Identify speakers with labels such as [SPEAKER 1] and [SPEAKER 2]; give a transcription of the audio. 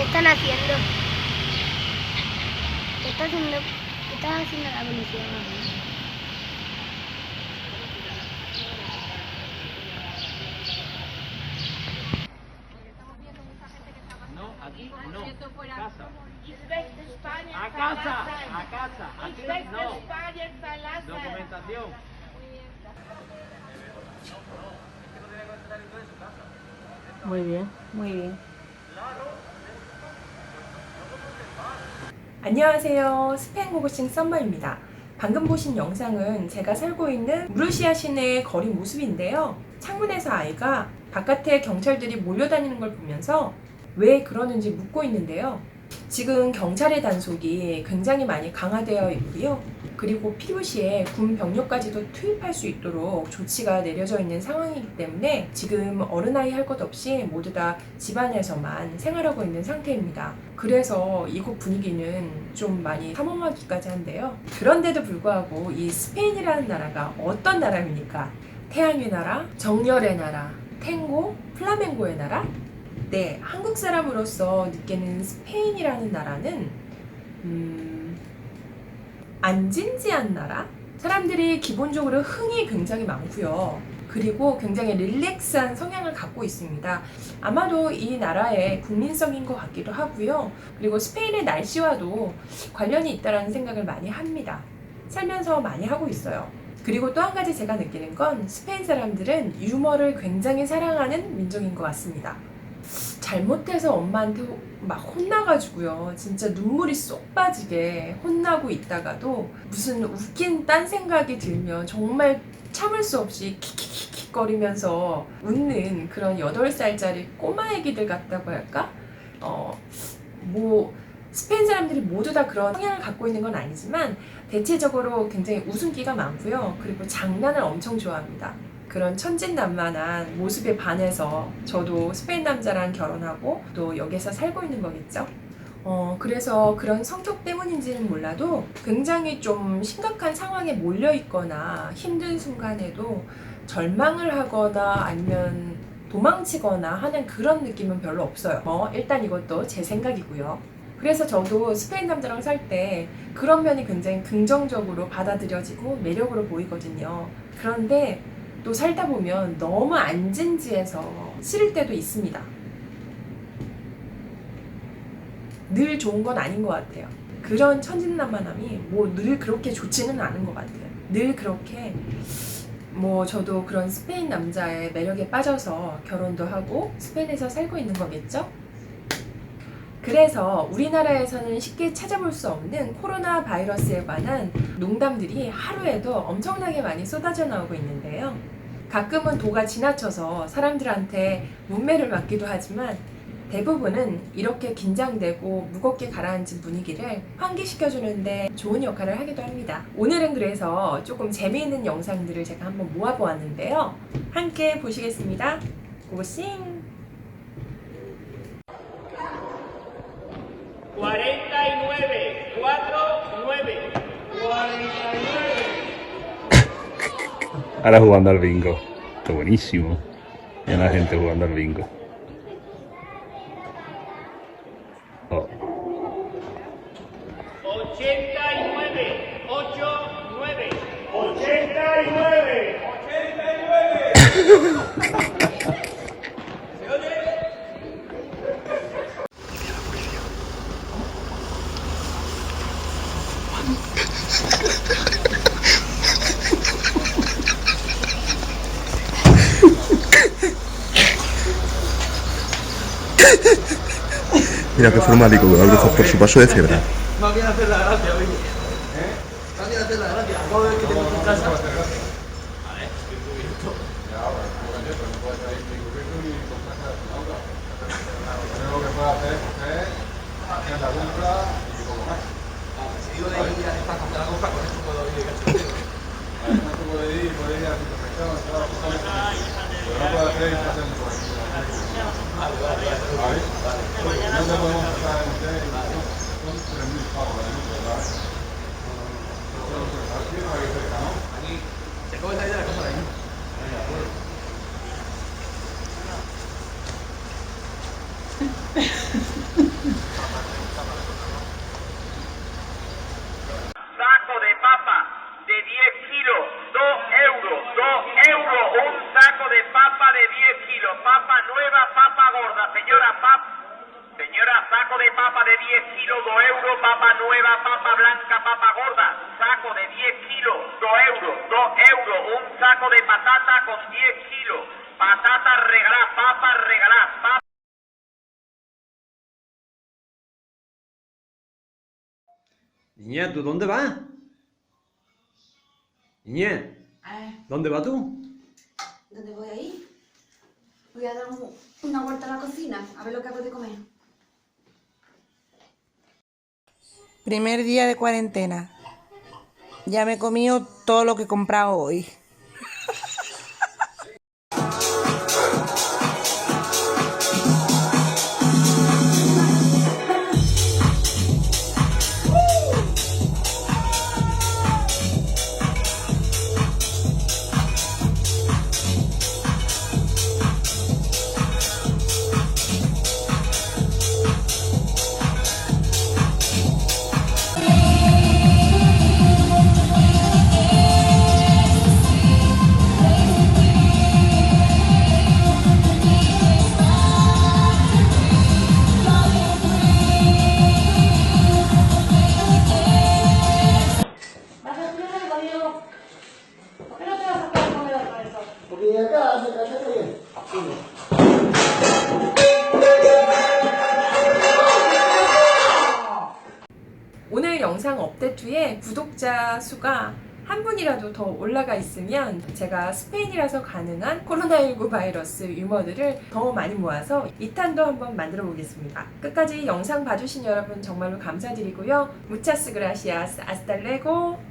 [SPEAKER 1] ¿Qué están haciendo? ¿Qué está haciendo? ¿Qué está haciendo la policía? No, aquí no. Casa. A casa, a casa. Aquí no. Documentación.
[SPEAKER 2] Muy bien, muy bien.
[SPEAKER 3] 안녕하세요. 스페인 고고싱 썸머입니다. 방금 보신 영상은 제가 살고 있는 무르시아 시내의 거리 모습인데요. 창문에서 아이가 바깥에 경찰들이 몰려다니는 걸 보면서 왜 그러는지 묻고 있는데요. 지금 경찰의 단속이 굉장히 많이 강화되어 있고요. 그리고 필요시에 군 병력까지도 투입할 수 있도록 조치가 내려져 있는 상황이기 때문에 지금 어른아이 할 것 없이 모두 다 집안에서만 생활하고 있는 상태입니다. 그래서 이곳 분위기는 좀 많이 삼엄하기까지 한데요. 그런데도 불구하고 이 스페인이라는 나라가 어떤 나라입니까? 태양의 나라, 정열의 나라, 탱고, 플라멩고의 나라? 네, 한국 사람으로서 느끼는 스페인이라는 나라는 음, 안 진지한 나라? 사람들이 기본적으로 흥이 굉장히 많고요. 그리고 굉장히 릴렉스한 성향을 갖고 있습니다. 아마도 이 나라의 국민성인 것 같기도 하고요. 그리고 스페인의 날씨와도 관련이 있다라는 생각을 많이 합니다. 살면서 많이 하고 있어요. 그리고 또 한 가지 제가 느끼는 건 스페인 사람들은 유머를 굉장히 사랑하는 민족인 것 같습니다. 잘못해서 엄마한테 막 혼나가지고요. 진짜 눈물이 쏙 빠지게 혼나고 있다가도 무슨 웃긴 딴 생각이 들면 정말 참을 수 없이 킥킥킥킥 거리면서 웃는 그런 8살짜리 꼬마 애기들 같다고 할까? 어, 뭐, 스페인 사람들이 모두 다 그런 성향을 갖고 있는 건 아니지만 대체적으로 굉장히 웃음기가 많고요. 그리고 장난을 엄청 좋아합니다. 그런 천진난만한 모습에 반해서 저도 스페인 남자랑 결혼하고 또 여기서 살고 있는 거겠죠. 어, 그래서 그런 성격 때문인지는 몰라도 굉장히 좀 심각한 상황에 몰려 있거나 힘든 순간에도 절망을 하거나 아니면 도망치거나 하는 그런 느낌은 별로 없어요. 어, 일단 이것도 제 생각이고요. 그래서 저도 스페인 남자랑 살 때 그런 면이 굉장히 긍정적으로 받아들여지고 매력으로 보이거든요. 그런데 또 살다 보면 너무 안 진지해서 싫을 때도 있습니다. 늘 좋은 건 아닌 것 같아요. 그런 천진난만함이 뭐 늘 그렇게 좋지는 않은 것 같아요. 늘 그렇게 뭐 저도 그런 스페인 남자의 매력에 빠져서 결혼도 하고 스페인에서 살고 있는 거겠죠? 그래서 우리나라에서는 쉽게 찾아볼 수 없는 코로나 바이러스에 관한 농담들이 하루에도 엄청나게 많이 쏟아져 나오고 있는데요. 가끔은 도가 지나쳐서 사람들한테 문매를 맞기도 하지만 대부분은 이렇게 긴장되고 무겁게 가라앉은 분위기를 환기시켜주는데 좋은 역할을 하기도 합니다. 오늘은 그래서 조금 재미있는 영상들을 제가 한번 모아보았는데요. 함께 보시겠습니다. 고고싱!
[SPEAKER 4] Ahora jugando al bingo. Está buenísimo. Y la gente jugando al bingo. Oh. 89, 8, 9. 89.
[SPEAKER 5] Mira qué forma
[SPEAKER 6] cruzas por su paso de cebra.
[SPEAKER 7] No quiero hacer la gracia, oye. ¿Eh? No quiero hacer la gracia. Acabo de ver que tengo tu casa.
[SPEAKER 5] Vale,
[SPEAKER 7] estoy cubierto.
[SPEAKER 5] Ya, bueno, pero no puedes salir ni cubierto ni con casa de tu obra. Lo único que puedes hacer es hacer la compra y poco más.
[SPEAKER 7] Si digo de ir a esta compra, la compra con esto puedo ir de cachondeo. Con
[SPEAKER 5] esto puedo ir, puedo ir a tu perfección, todas las cosas. Pero no puedo hacer inflación de tu
[SPEAKER 7] Vale, vale, vale.
[SPEAKER 5] ¿Dónde podemos ustedes? Son 3.000
[SPEAKER 8] papa nueva, papa blanca, papa gorda. Saco de 10 kilos, 2 euros, 2 euros. Un saco de patata con 10 kilos. Patata regalá, papa regalá, papa.
[SPEAKER 9] Niña, ¿tú dónde vas? Niña, ¿dónde vas tú?
[SPEAKER 10] ¿Dónde voy a ir? Voy a dar un- una vuelta a la cocina, a ver lo que hago de comer.
[SPEAKER 11] Primer día de cuarentena. Ya me he comido todo lo que he comprado hoy.
[SPEAKER 3] 업데이트 후에 구독자 수가 한 분이라도 더 올라가 있으면 제가 스페인이라서 가능한 코로나19 바이러스 유머들을 더 많이 모아서 2탄도 한번 만들어 보겠습니다. 끝까지 영상 봐주신 여러분 정말로 감사드리고요. 무차스 그라시아스 아스탈레고